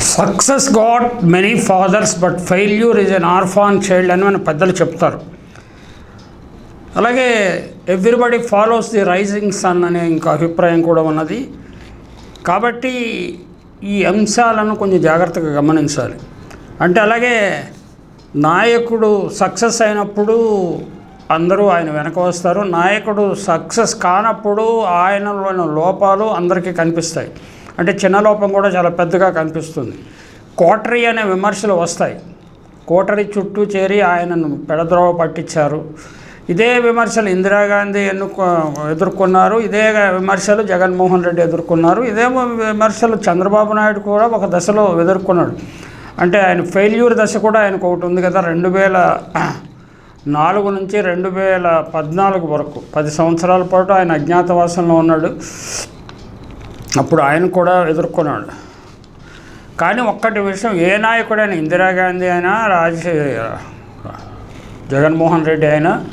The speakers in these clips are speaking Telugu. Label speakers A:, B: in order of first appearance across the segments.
A: Success got many fathers but failure is an orphan child అని మన పెద్దలు చెప్తారు. అలాగే everybody follows the rising sun అనే ఇంకా అభిప్రాయం కూడా ఉన్నది. కాబట్టి ఈ అంశాలను కొంచెం జాగ్రత్తగా గమనించాలి. అంటే అలాగే నాయకుడు సక్సెస్ అయినప్పుడు అందరూ ఆయన వెనక వస్తారు. నాయకుడు సక్సెస్ కానప్పుడు ఆయనలోని లోపాలు అందరికీ కనిపిస్తాయి. అంటే చిన్న లోపం కూడా చాలా పెద్దగా కనిపిస్తుంది. కోటరీ అనే విమర్శలు వస్తాయి. కోటరీ చుట్టూ చేరి ఆయనను పెడద్రోవ పట్టించారు. ఇదే విమర్శలు ఇందిరాగాంధీ ఎన్నుకో ఎదుర్కొన్నారు. ఇదే విమర్శలు జగన్మోహన్ రెడ్డి ఎదుర్కొన్నారు. ఇదే విమర్శలు చంద్రబాబు నాయుడు కూడా ఒక దశలో ఎదుర్కొన్నాడు. అంటే ఆయన ఫెయిల్యూర్ దశ కూడా ఆయనకు ఒకటి ఉంది కదా రెండు వేల నాలుగు నుంచి రెండు వేల పద్నాలుగు వరకు. పది సంవత్సరాల పాటు ఆయన అజ్ఞాతవాసంలో ఉన్నాడు. అప్పుడు ఆయన కూడా ఎదుర్కొన్నాడు. కానీ ఒక్కటి విషయం ఏ నాయకుడైనా ఇందిరాగాంధీ అయినా రాజశేఖర జగన్మోహన్ రెడ్డి అయినా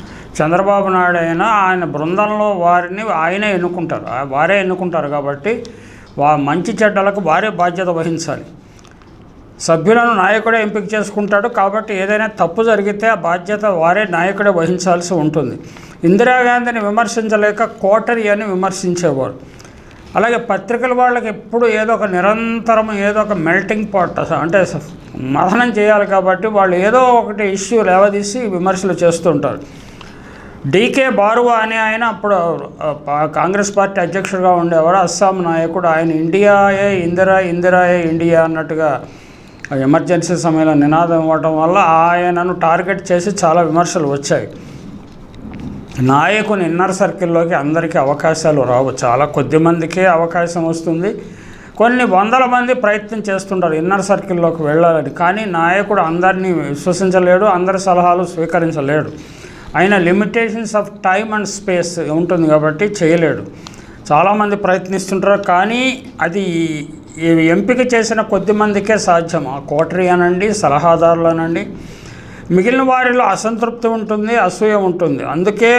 A: చంద్రబాబు నాయుడు అయినా ఆయన బృందంలో వారిని ఆయనే ఎన్నుకుంటారు. వారే ఎన్నుకుంటారు కాబట్టి వా మంచి చెడ్డలకు వారే బాధ్యత వహించాలి. సభ్యులను నాయకుడే ఎంపిక చేసుకుంటాడు కాబట్టి ఏదైనా తప్పు జరిగితే ఆ బాధ్యత వారే నాయకుడే వహించాల్సి ఉంటుంది. ఇందిరాగాంధీని విమర్శించలేక కోటరి అని విమర్శించేవారు. అలాగే పత్రికల వాళ్ళకి ఎప్పుడు ఏదో ఒక నిరంతరం ఏదో ఒక మెల్టింగ్ పాట్ అంటే మథనం చేయాలి కాబట్టి వాళ్ళు ఏదో ఒకటి ఇష్యూ లేవదీసి విమర్శలు చేస్తుంటారు డీకే బారువా అనే ఆయన అప్పుడు పా- కాంగ్రెస్ పార్టీ అధ్యక్షుడిగా ఉండేవాడు. అస్సాం నాయకుడు ఆయన ఇండియాయే ఇందిరా ఇందిరాయే ఇండియా అన్నట్టుగా ఎమర్జెన్సీ సమయంలో నినాదం ఇవ్వటం వల్ల ఆయనను టార్గెట్ చేసి చాలా విమర్శలు వచ్చాయి. నాయకుని ఇన్నర్ సర్కిల్లోకి అందరికీ అవకాశాలు రావు. చాలా కొద్ది మందికే అవకాశం వస్తుంది. కొన్ని వందల మంది ప్రయత్నం చేస్తుంటారు ఇన్నర్ సర్కిల్లోకి వెళ్ళాలని. కానీ నాయకుడు అందరినీ విశ్వసించలేడు అందరి సలహాలు స్వీకరించలేడు. ఆయన limitations of time and space ఉంటుంది కాబట్టి చేయలేడు. చాలామంది ప్రయత్నిస్తుంటారు కానీ అది ఎంపిక చేసిన కొద్ది మందికే సాధ్యం. ఆ కోటరీ అనండి సలహాదారులు అనండి మిగిలిన వారిలో అసంతృప్తి ఉంటుంది అసూయ ఉంటుంది. అందుకే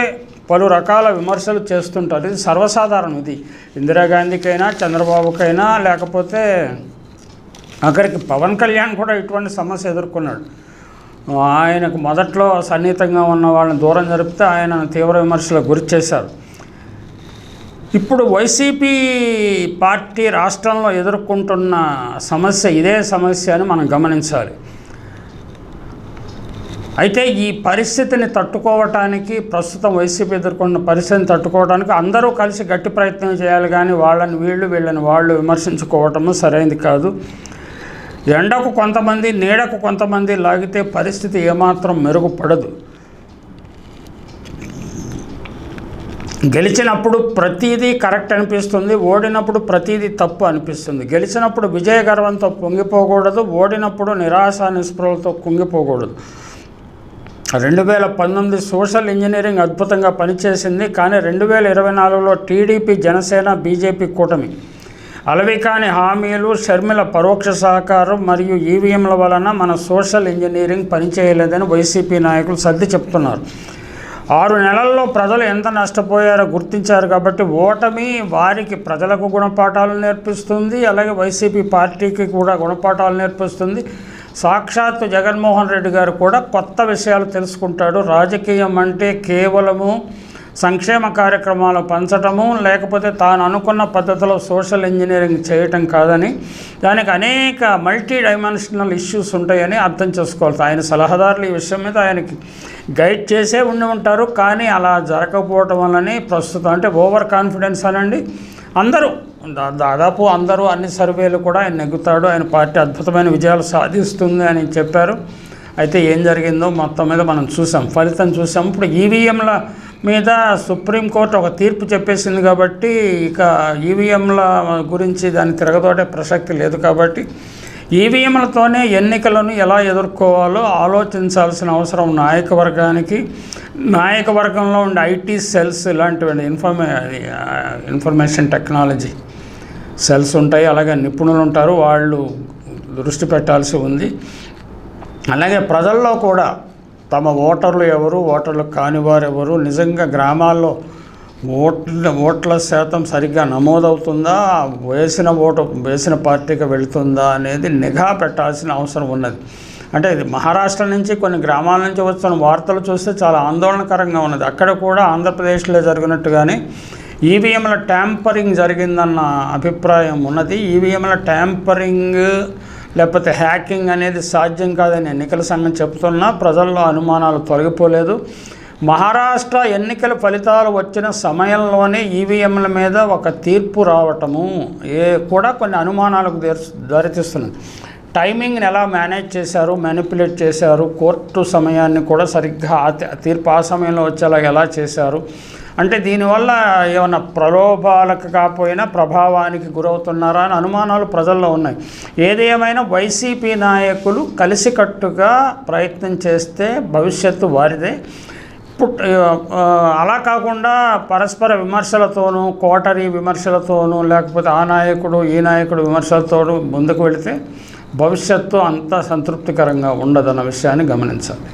A: పలు రకాల విమర్శలు చేస్తుంటారు. ఇది సర్వసాధారణం ఇది. ఇందిరాగాంధీకైనా చంద్రబాబుకైనా లేకపోతే అక్కడికి పవన్ కళ్యాణ్ కూడా ఇటువంటి సమస్య ఎదుర్కొన్నాడు. ఆయనకు మొదట్లో సన్నిహితంగా ఉన్న వాళ్ళని దూరం జరిపితే ఆయన తీవ్ర విమర్శలకు గురి చేశారు. ఇప్పుడు వైసీపీ పార్టీ రాష్ట్రంలో ఎదుర్కొంటున్న సమస్య ఇదే సమస్య అని మనం గమనించాలి. అయితే ఈ పరిస్థితిని తట్టుకోవటానికి ప్రస్తుతం వైసీపీ ఎదుర్కొన్న పరిస్థితిని తట్టుకోవడానికి అందరూ కలిసి గట్టి ప్రయత్నం చేయాలి కానీ వాళ్ళని వీళ్ళు వీళ్ళని వాళ్ళు విమర్శించుకోవటము సరైనది కాదు. ఎండకు కొంతమంది నీడకు కొంతమంది లాగితే పరిస్థితి ఏమాత్రం మెరుగుపడదు. గెలిచినప్పుడు ప్రతిదీ కరెక్ట్ అనిపిస్తుంది ఓడినప్పుడు ప్రతిదీ తప్పు అనిపిస్తుంది. గెలిచినప్పుడు విజయ గర్వంతో పొంగిపోకూడదు ఓడినప్పుడు నిరాశ నిస్పృహలతో కుంగిపోకూడదు. రెండు వేల పంతొమ్మిది సోషల్ ఇంజనీరింగ్ అద్భుతంగా పనిచేసింది కానీ రెండు వేల ఇరవై నాలుగులో టీడీపీ జనసేన బీజేపీ కూటమి. అలవికాని హామీలు షర్మిల పరోక్ష సహకారం మరియు ఈవీఎంల వలన మన సోషల్ ఇంజనీరింగ్ పనిచేయలేదని వైసీపీ నాయకులు సర్ది చెప్తున్నారు. ఆరు నెలల్లో ప్రజలు ఎంత నష్టపోయారో గుర్తించారు కాబట్టి ఓటమి వారికి ప్రజలకు గుణపాఠాలు నేర్పిస్తుంది అలాగే వైసీపీ పార్టీకి కూడా గుణపాఠాలు నేర్పిస్తుంది. సాక్షాత్తు జగన్మోహన్ రెడ్డి గారు కూడా కొత్త విషయాలు తెలుసుకుంటాడు. రాజకీయం అంటే కేవలము సంక్షేమ కార్యక్రమాలు పంచటము లేకపోతే తాను అనుకున్న పద్ధతిలో సోషల్ ఇంజనీరింగ్ చేయటం కాదని దానికి అనేక మల్టీ డైమెన్షనల్ ఇష్యూస్ ఉంటాయని అర్థం చేసుకోవాలి. ఆయన సలహాదారులు ఈ విషయం మీద ఆయనకి గైడ్ చేసే ఉండి ఉంటారు. కానీ అలా జరగకపోవటం వల్లనే ప్రస్తుతం అంటే ఓవర్ కాన్ఫిడెన్స్ అనండి. అందరూ దాదాపు అందరూ అన్ని సర్వేలు కూడా ఆయన నెగ్గుతాడు. ఆయన పార్టీ అద్భుతమైన విజయాలు సాధిస్తుంది అని చెప్పారు. అయితే ఏం జరిగిందో మొత్తం మీద మనం చూసాం. ఫలితం చూసాం. ఇప్పుడు ఈవీఎంల మీద సుప్రీంకోర్టు ఒక తీర్పు చెప్పేసింది కాబట్టి ఇక ఈవీఎంల గురించి దాన్ని తిరగదోటే ప్రసక్తి లేదు కాబట్టి ఈవీఎంలతోనే ఎన్నికలను ఎలా ఎదుర్కోవాలో ఆలోచించాల్సిన అవసరం నాయకవర్గానికి. నాయకవర్గంలో ఉండే ఐటీ సెల్స్ ఇలాంటివి ఇన్ఫర్మే ఇన్ఫర్మేషన్ టెక్నాలజీ. సెల్స్ ఉంటాయి అలాగే నిపుణులు ఉంటారు వాళ్ళు దృష్టి పెట్టాల్సి ఉంది. అలాగే ప్రజల్లో కూడా తమ ఓటర్లు ఎవరు ఓటర్లు కానివారు ఎవరు నిజంగా గ్రామాల్లో ఓట్ల ఓట్ల శాతం సరిగ్గా నమోదవుతుందా వేసిన ఓటు వేసిన పార్టీకి వెళుతుందా అనేది నిఘా పెట్టాల్సిన అవసరం ఉన్నది. అంటే ఇది మహారాష్ట్ర నుంచి కొన్ని గ్రామాల నుంచి వచ్చిన వార్తలు చూస్తే చాలా ఆందోళనకరంగా ఉన్నది. అక్కడ కూడా ఆంధ్రప్రదేశ్లో జరిగినట్టుగానే ఈవీఎంల ట్యాంపరింగ్ జరిగిందన్న అభిప్రాయం ఉన్నది. ఈవీఎంల ట్యాంపరింగ్ లేకపోతే హ్యాకింగ్ అనేది సాధ్యం కాదని ఎన్నికల సంఘం చెబుతున్నా ప్రజల్లో అనుమానాలు తొలగిపోలేదు. మహారాష్ట్ర ఎన్నికల ఫలితాలు వచ్చిన సమయంలోనే ఈవీఎంల మీద ఒక తీర్పు రావటము ఏ కూడా కొన్ని అనుమానాలకు దారితీస్తున్నది. టైమింగ్ని ఎలా మేనేజ్ చేశారు మ్యానిపులేట్ చేశారు కోర్టు సమయాన్ని కూడా సరిగ్గా తీర్పు ఆ సమయంలో వచ్చేలా ఎలా చేశారు అంటే దీనివల్ల ఏమైనా ప్రలోభాలకు కాకపోయినా ప్రభావానికి గురవుతున్నారా అని అనుమానాలు ప్రజల్లో ఉన్నాయి. ఏది ఏమైనా వైసీపీ నాయకులు కలిసికట్టుగా ప్రయత్నం చేస్తే భవిష్యత్తు వారిదే. పుట్ అలా కాకుండా పరస్పర విమర్శలతోనూ కోటరీ విమర్శలతోనూ లేకపోతే ఆ నాయకుడు ఈ నాయకుడు విమర్శలతోనూ ముందుకు వెళితే భవిష్యత్తు అంత సంతృప్తికరంగా ఉండదన్న విషయాన్ని గమనించాలి.